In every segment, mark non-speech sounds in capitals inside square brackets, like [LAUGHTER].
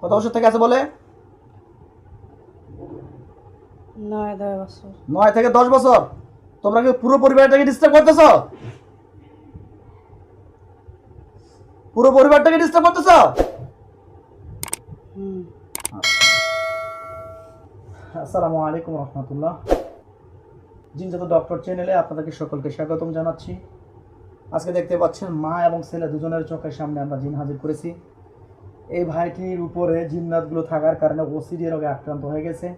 কত বছর থেকে আছে বলে? নয় থেকে দশ বছর? তোমরা কি পুরো পরিবারটাকে ডিস্টার্ব করতেছ? পুরো পরিবারটাকে ডিস্টার্ব করতেছ? আসসালামু আলাইকুম রহমতুল্লাহ। জিনজাত ডক্টর চ্যানেলে আপনাদেরকে সকলকে স্বাগতম জানাচ্ছি। আজকে দেখতে পাচ্ছেন মা এবং ছেলে দুজনের চোখের সামনে আমরা জিন হাজির করেছি। এই ভাইটির উপরে জিন্নাতগুলো থাকার কারণে ওসিডি রোগে আক্রান্ত হয়ে গেছে।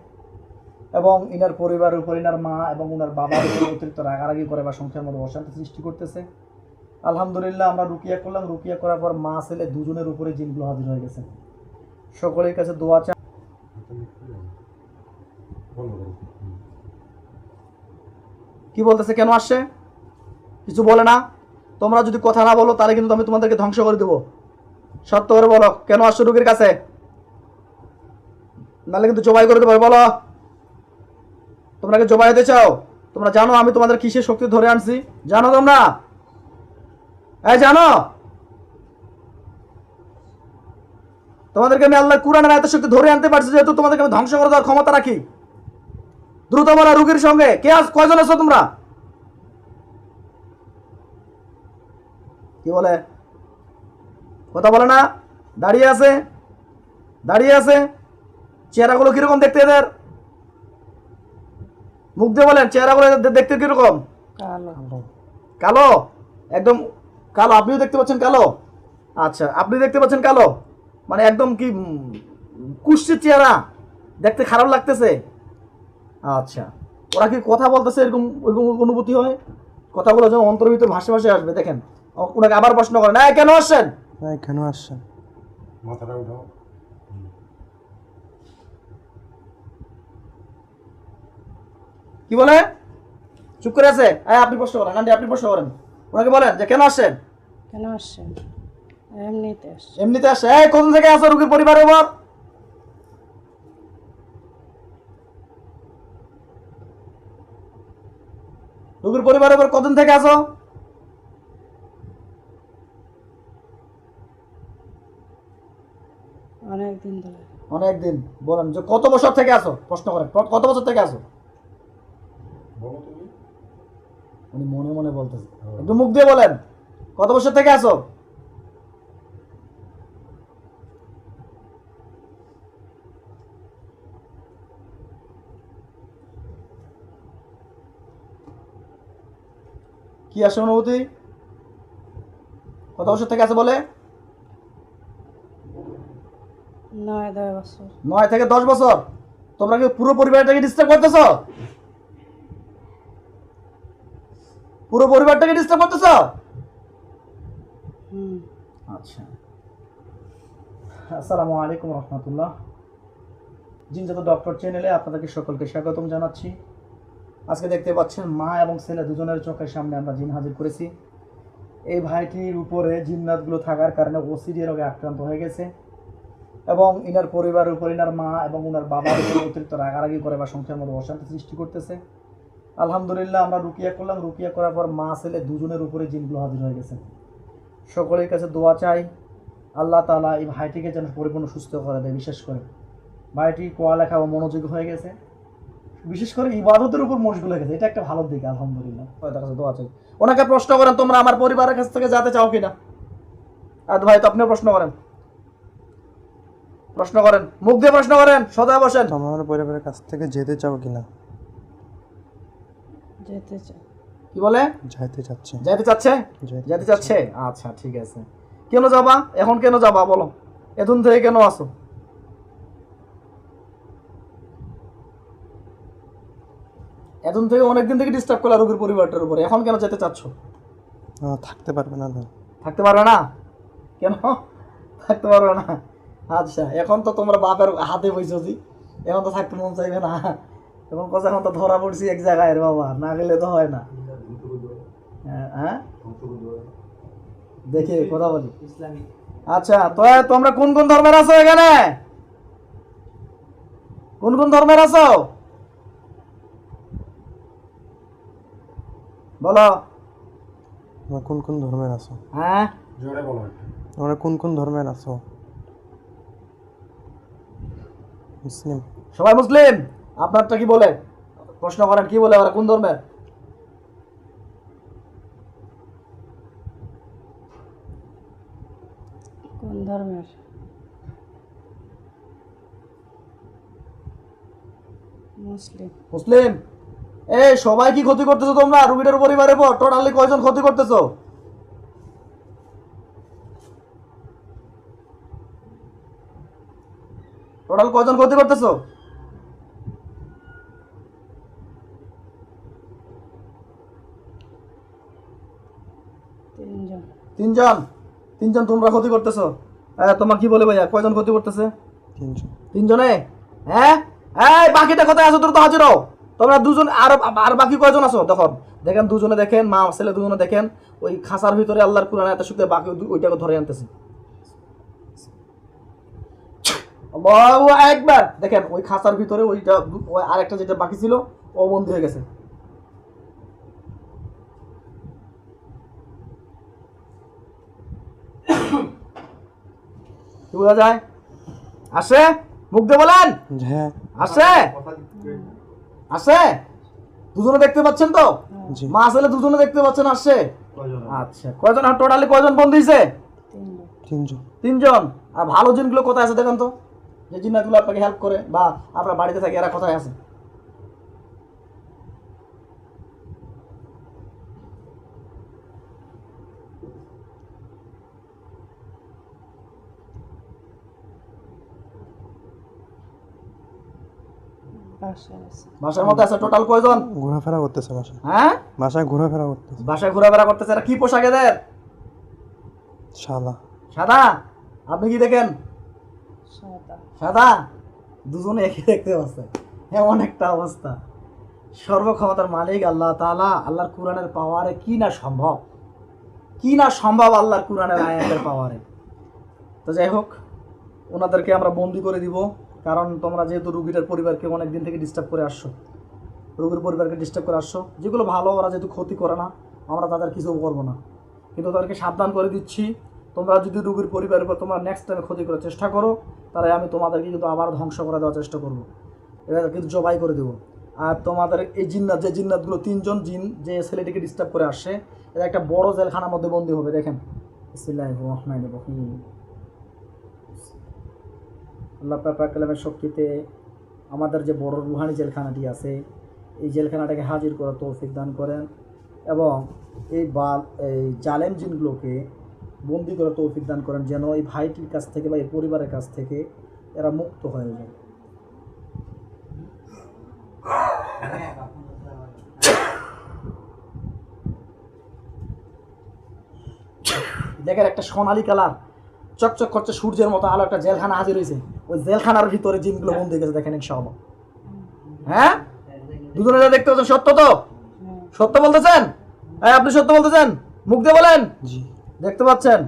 এবং ইনার পরিবারের উপর, ইনার মা এবং উনার বাবার উপর অতিরিক্ত রাগারাগি করে বা সংসারের মধ্যে অশান্তি সৃষ্টি করতেছে। আলহামদুলিল্লাহ, আমরা রুকিয়া করলাম। রুকিয়া করার পর মা, ছেলে দুজনের উপরে জিনগুলো হাজির হয়ে গেছে। সকলের কাছে দোয়া চা কি বলতেছে, কেন আসছে? কিছু বলে না? তোমরা যদি কথা না বলো, তাহলে কিন্তু আমি তোমাদেরকে ধ্বংস করে দেবো। সত্য করে বলো, কেন আসছো রুগীর কাছে? নাহলে কিন্তু জবাই করে দেবো, বলো। তোমরা কি জবাই হতে চাও? তোমরা জানো আমি তোমাদের কিসের শক্তি ধরে আনছি? জানো তোমরা? হ্যাঁ জানো? তোমাদেরকে আমি আল্লাহ কুরআনের এত শক্তি ধরে আনতে পারছি, যেহেতু তোমাদেরকে আমি ধ্বংস করে দেওয়ার ক্ষমতা রাখি। দ্রুত বলা রুগীর সঙ্গে, কে আস কয়জন আছো তোমরা? কি বলে? কথা বলে না? দাঁড়িয়ে আছে? দাঁড়িয়ে আছে? চেহারাগুলো কীরকম দেখতে এদের? মুখ দিয়ে বলেন চেহারাগুলো দেখতে কীরকম? কালো। কালো। একদম কালো। আপনিও দেখতে পাচ্ছেন কালো? আচ্ছা আপনি দেখতে পাচ্ছেন কালো? মানে একদম কি কুষ্টির চেহারা। দেখতে খারাপ লাগতেছে। আচ্ছা। ওরা কি কথা বলতেছে এরকম এরকম অনুভূতি হয়? কথাগুলো যেন অন্তর্ভিত ভাসে ভাসে আসবে দেখেন। ওনাকে আবার প্রশ্ন করেন হ্যাঁ কেন আসছেন? হ্যাঁ কেন আসছেন। মাথাটা উঠাও। কি বলে? চুপ করে আছে? এই আপনি প্রশ্ন করেন আন্টি আপনি প্রশ্ন করেন। ওনাকে বলেন যে কেন আসছেন? কেন আসছেন? এমনিতে আসছে এমনিতে আসছে। এই কোন থেকে আসো রুগীর পরিবারের উপর? রুগীর পরিবারের উপর কতদিন থেকে আসো অনেক দিন ধরে অনেকদিন বলেন যে কত বছর থেকে আসো প্রশ্ন করেন। কত বছর থেকে আসো উনি মনে মনে বলতেছে। একটু মুখ দিয়ে বলেন। কত বছর থেকে আসো কি আসে অনুভূতি? কত বছর থেকে আছে বলে নয় দশ বছর। নয় থেকে দশ বছর। তোমরা কি পুরো পরিবারটাকে ডিস্টার্ব করতেছ? পুরো পরিবারটাকে ডিস্টার্ব করতেছ? আচ্ছা। আসসালামু আলাইকুম রহমতুল্লাহ। জিনজাত ডক্টর চ্যানেলে আপনাদেরকে সকলকে স্বাগতম জানাচ্ছি। আজকে দেখতে পাচ্ছেন মা এবং ছেলে দুজনের চোখের সামনে আমরা জিন হাজির করেছি। এই ভাইটির উপরে জিন্নাতগুলো থাকার কারণে ওসিডি রোগে আক্রান্ত হয়ে গেছে। এবং ইনার পরিবারের উপর, ইনার মা এবং উনার বাবার উপর অতিরিক্ত রাগারাগি করে বা সংসারের মধ্যে অশান্তি সৃষ্টি করতেছে। আলহামদুলিল্লাহ, আমরা রুকিয়া করলাম। রুকিয়া করার পর মা, ছেলে দুজনের উপরে জিনগুলো হাজির হয়ে গেছে। সকলের কাছে দোয়া চাই। আল্লাহ তালা এই ভাইটিকে যেন পরিপূর্ণ সুস্থ করে দেয়, বিশেষ করে। ভাইটি পড়ালেখা ও মনোযোগ হয়ে গেছে। বিশেষ করে ইবাদতের উপর মশগুল হয়ে গেছে। এটা একটা ভালো দিক, আলহামদুলিল্লাহ। তার কাছে দোয়া চাই। ওনাকে প্রশ্ন করেন, তোমরা আমার পরিবারের কাছ থেকে যেতে চাও কিনা? আর ভাই, তো আপনিও প্রশ্ন করেন। প্রশ্ন করেন মুখ দিয়ে প্রশ্ন করেন সদা বসেন। তোমরা আমার পরিবারের কাছ থেকে যেতে চাও কিনা? যেতে চাই কি বলে? যাইতে চাচ্ছে। যাইতে চাচ্ছে? যাইতে যেতে চাচ্ছে। আচ্ছা ঠিক আছে। কেন যাবা? এখন কেন যাবা বলো। এখন থেকে কেন আসো এখন থেকে অনেকদিন থেকে ডিস্টার্ব করলা রোগীর পরিবারটার উপরে। এখন কেন যেতে চাচ্ছ? থাকতে পারবে না না। থাকতে পারবে না? কেন? থাকতে পারবে না? আচ্ছা এখন তো তোমরা বাপের হাতে বসেছি এখন তো থাকতে মন চাইবে না। এখন কথা এখন তো ধরা পড়ছি এক জায়গায় বাবা না গেলে তো হয় না। হ্যাঁ, হ্যাঁ? দেখি কথা বলি। আচ্ছা তো তোমরা কোন কোন ধর্মের আছো এখানে? কোন কোন ধর্মের আছো? বলো। তোমরা কোন কোন ধর্মের আছো? হ্যাঁ? জোরে বলো তোমরা কোন কোন ধর্মের আছো? মুসলিম। সবাই মুসলিম? আপনারটা কি বলে? প্রশ্ন করেন কি বলে ওরা? কোন ধর্মের? কোন ধর্মের? মুসলিম। মুসলিম? এই সবাই কি ক্ষতি করতেছো তোমরা? রুগীটার পরিবারের পর টোটালি কয়জন ক্ষতি করতেছো? টোটাল কয়জন ক্ষতি করতেছো তিনজন। তিনজন? তোমরা ক্ষতি করতেছো। হ্যাঁ তোমার কি বলে ভাইয়া কয়জন ক্ষতি করতেছে? তিনজনে। হ্যাঁ এই বাকিটা কোথায় আছো? তোর তো হাজির হও। তোমরা দুজন আর আর বাকি কয়জন আছো? তখন দেখেন দুজনে দেখেন মা ছেলে দুজনে দেখেন ওই খাঁচার ভিতরে আল্লাহর কুরআন এত শুকে বাকি ওইটাকে ধরে আনতেছে। আল্লাহু একবার দেখেন ওই খাঁচার ভিতরে ওইটা ওই আরেকটা যেটা বাকি ছিল ও বন্দী হয়ে গেছে। কি বোঝা যায়? আসে? মুখ দিয়ে বলেন। হ্যাঁ। আসে? আসে? দুজনে দেখতে পাচ্ছেন তো? মা আসলে দুজনে দেখতে পাচ্ছেন আসছে আচ্ছা কয়জন? টোটালি কয়জন বন্ধ হয়েছে তিনজন তিনজন। তিনজন। আর ভালো জিনগুলো কোথায় আছে দেখেন তো? যে জিনগুলো আপনাকে হেল্প করে বা আপনার বাড়িতে থাকে এরা কোথায় আছে? বাসার মধ্যে আছে টোটাল কয়জন? ঘোরাফেরা করতেছে বাসায়। হ্যাঁ? বাসায় ঘোরাফেরা করতেছে। বাসায় ঘোরাফেরা করতেছে এরা কি পোশাক এদের? সাদা। সাদা? আপনি কি দেখেন? সাদা দুজনে একই দেখতে পাচ্ছে। এমন একটা অবস্থা। সর্বক্ষমতার মালিক আল্লাহ তালা আল্লাহর কোরআনের পাওয়ারে কি না সম্ভব? কি না সম্ভব আল্লাহর কোরআনের আয়াতের পাওয়ারে? তো যাই হোক, ওনাদেরকে আমরা বন্দি করে দিব। কারণ তোমরা যেহেতু রুগীটার পরিবারকে অনেক দিন থেকে ডিস্টার্ব করে আসছো। রুগীর পরিবারকে ডিস্টার্ব করে আসছো। যেগুলো ভালো, ওরা যেহেতু ক্ষতি করে না, আমরা তাদের কিছু করব না। কিন্তু তাদেরকে সাবধান করে দিচ্ছি। তোমরা যদি রুগীর পরিবারের উপর তোমরা নেক্সট টাইমে ক্ষতি করার চেষ্টা করো, তাহলে আমি তোমাদেরকে কিন্তু আবার ধ্বংস করে দেওয়ার চেষ্টা করব। এবার কিন্তু জবাই করে দেবো। আর তোমাদের এই জিন্নাত, যে জিন্নাতগুলো তিনজন জিন, যে ছেলেটিকে ডিস্টার্ব করে আসছে এটা একটা বড় জেলখানার মধ্যে বন্দী হবে, দেখেন। আল্লাহ কালামের শক্তিতে আমাদের যে বড় রুহানি জেলখানাটি আছে, এই জেলখানাটাকে হাজির করার তৌফিক দান করেন। এবং এই বাল, এই জালেম জিনগুলোকে বন্দি করার তৌফিক দান করেন যেন এই ভাইটির কাছ থেকে বা এই পরিবারের কাছ থেকে এরা মুক্ত হয়ে যায়। দেখেন একটা সোনালী কালার চকচক করছে সূর্যের মতো আলো একটা জেলখানা হাজির হয়েছে ওই জেলখানার ভিতরে জিনগুলো বন্দি গেছে দেখেন ইনশাআল্লাহ। হ্যাঁ? দুজনে যা দেখতে পাচ্ছেন সত্য তো? হ্যাঁ সত্য বলতেছেন? হ্যাঁ আপনি সত্য বলতেছেন? মুখ দিয়ে বলেন? জি। দেখতে পাচ্ছেন?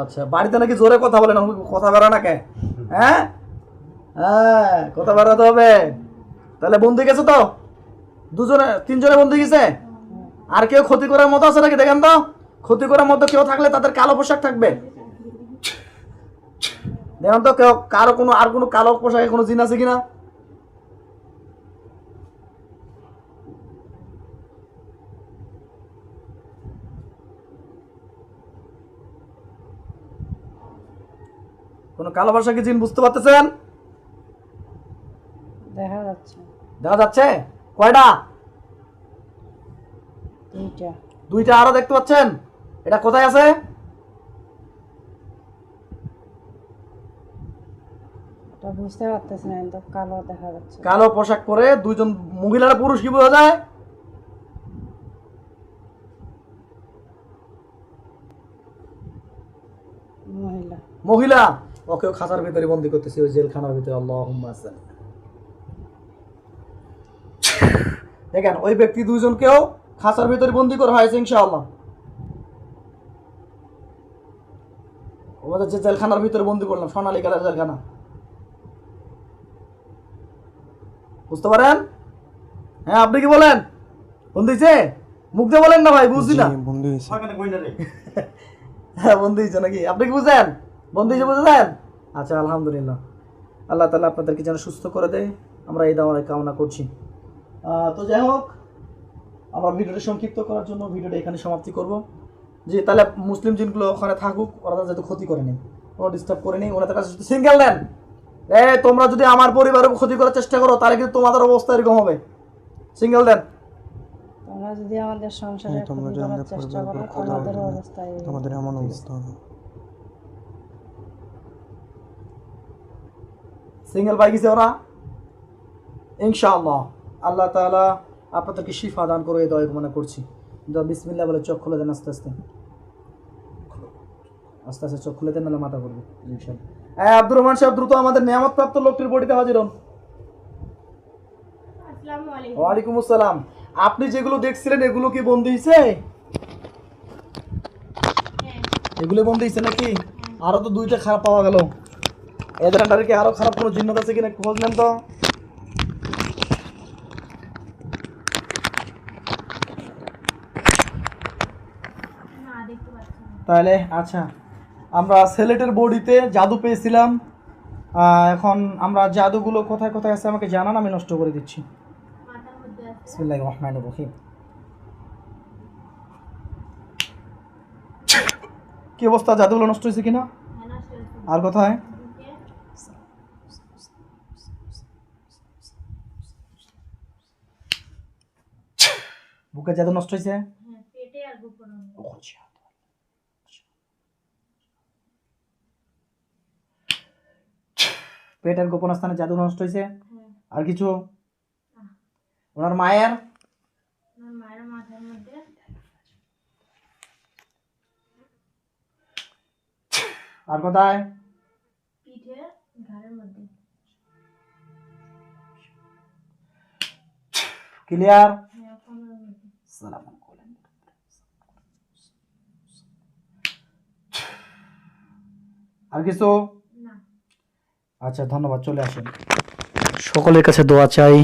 আচ্ছা বাড়িতে নাকি জোরে কথা বলেন কথা বেরো না কে হ্যাঁ? হ্যাঁ কথা বেরোতে হবে। তাহলে বন্দি গেছে তো? দুজনে, তিনজনে বন্দি গেছে? আর কেউ ক্ষতি করার মতো আছে নাকি? দেখেন তো। ক্ষতি করার মতো কেউ থাকলে তাদের কালো পোশাক থাকবে। দেখেন তো, কেউ কারও কোনো, আর কোনো কালো পোশাকে কোনো জিন আছে কিনা? কোনো কালো পোশাকে জিন বুঝতে পারতেছেন? দেখা যাচ্ছে। দেখা যাচ্ছে? কয়টা? দুইটা। দুইটা আরও দেখতে পাচ্ছেন? এটা কোথায় আছে? বুঝতে পারতেছি না কিন্তু কালো দেখা যাচ্ছে। কালো পোশাক পরে দুইজন মহিলারা পুরুষ কি বোঝা যায়? মহিলা। মহিলা। ওকেও খাঁচার ভিতরে বন্দি করতেছি ওই জেলখানার ভিতরে আল্লাহ দেখেন ওই ব্যক্তি দুইজনকেও খাঁচার ভিতরে বন্দি করা হয়েছে ইনশাআল্লাহ। আমাদের যে জেলখানার ভিতরে বন্দি করলাম সোনালী কালার জেলখানা। বুঝতে পারেন? হ্যাঁ আপনি কি বলেন? বন্দি হয়েছে? মুখ দিয়ে বলেন না ভাই বুঝছি না। বন্ধু হয়েছে। [LAUGHS] হ্যাঁ বন্ধু হয়েছে নাকি? আপনি কি বুঝেন? বন্ধু হয়েছে বুঝেছেন? আচ্ছা আলহামদুলিল্লাহ। আল্লাহ তালা আপনাদেরকে যেন সুস্থ করে দেয় আমরা এই দাওয়ারে কামনা করছি। তো যাই হোক আমরা ভিডিওটা সংক্ষিপ্ত করার জন্য ভিডিওটা এখানে সমাপ্তি করব। যে তাহলে মুসলিম জিনগুলো ওখানে থাকুক ওরা যাতে ক্ষতি করে নেই কোনো ডিস্টার্ব করে নেই ওনাদের কাছে সিঙ্গেল দেন এ তোমরা যদি আমার পরিবারের ক্ষতি করার চেষ্টা করো তাহলে কিন্তু তোমাদের অবস্থা এরকম হবে। সিঙ্গেল দেন। তোমরা যদি আমাদের সংসারে হ্যাঁ, তোমরা ক্ষতি যদি করার আমাদের চেষ্টা করো পরিবারের ক্ষতি তোমাদের করো, তোমাদের এমন অবস্থা হবে। সিঙ্গেল পাই গেছে ওরা। ইনশাআল্লাহ। আল্লাহ তাআলা আপনাদেরকে শিফা দান করে দয়া কামনা করছি। তো বিসমিল্লাহ বলে চোখ খুলে দেন আস্তে আস্তে। আস্তে আস্তে চোখ খুলে দেন নাহলে মাথা করবে ইনশাআল্লাহ। হ্যাঁ আব্দুর রহমান সাহেব দ্রুত আমাদের নিয়ামত প্রাপ্ত লোকটির বডিতে হাজির হন। ওয়ালাইকুম আসসালাম। আপনি যেগুলো দেখছিলেন এগুলো কি বন্ধ হয়েছে হ্যাঁ। এগুলো বন্ধ হয়েছে নাকি? আরও তো দুইটা খারাপ পাওয়া গেল। এদের আন্ডারে কি খারাপ কোনো জিন্নত আছে কিনা খোঁজ নেন তো। তাহলে আচ্ছা আমরা সেলেটের বডিতে জাদু পেয়েছিলাম। এখন আমরা জাদুগুলো কোথায় কোথায় আছে আমাকে জানান, আমি নষ্ট করে দিচ্ছি। কি অবস্থা? জাদুগুলো নষ্ট হয়েছে কিনা? আর কোথায়? বুকে জাদু নষ্ট হয়েছে? হ্যাঁ আর গোপন পেটের গোপন স্থানে জাদু নষ্ট হয়েছে? হ্যাঁ। আর কিছু? ওনার মায়ের? আর কোথায়? ক্লিয়ার? মধ্যে আর কিছু আচ্ছা ধন্যবাদ চলে আসেন সকলের কাছে দোয়া চাই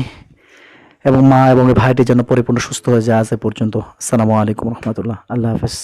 এবং মা এবং ভাইটি যেন পরিপূর্ণ সুস্থ হয়ে যায় আজ এ পর্যন্ত আসসালামু আলাইকুম রহমতুল্লাহ আল্লাহ হাফেজ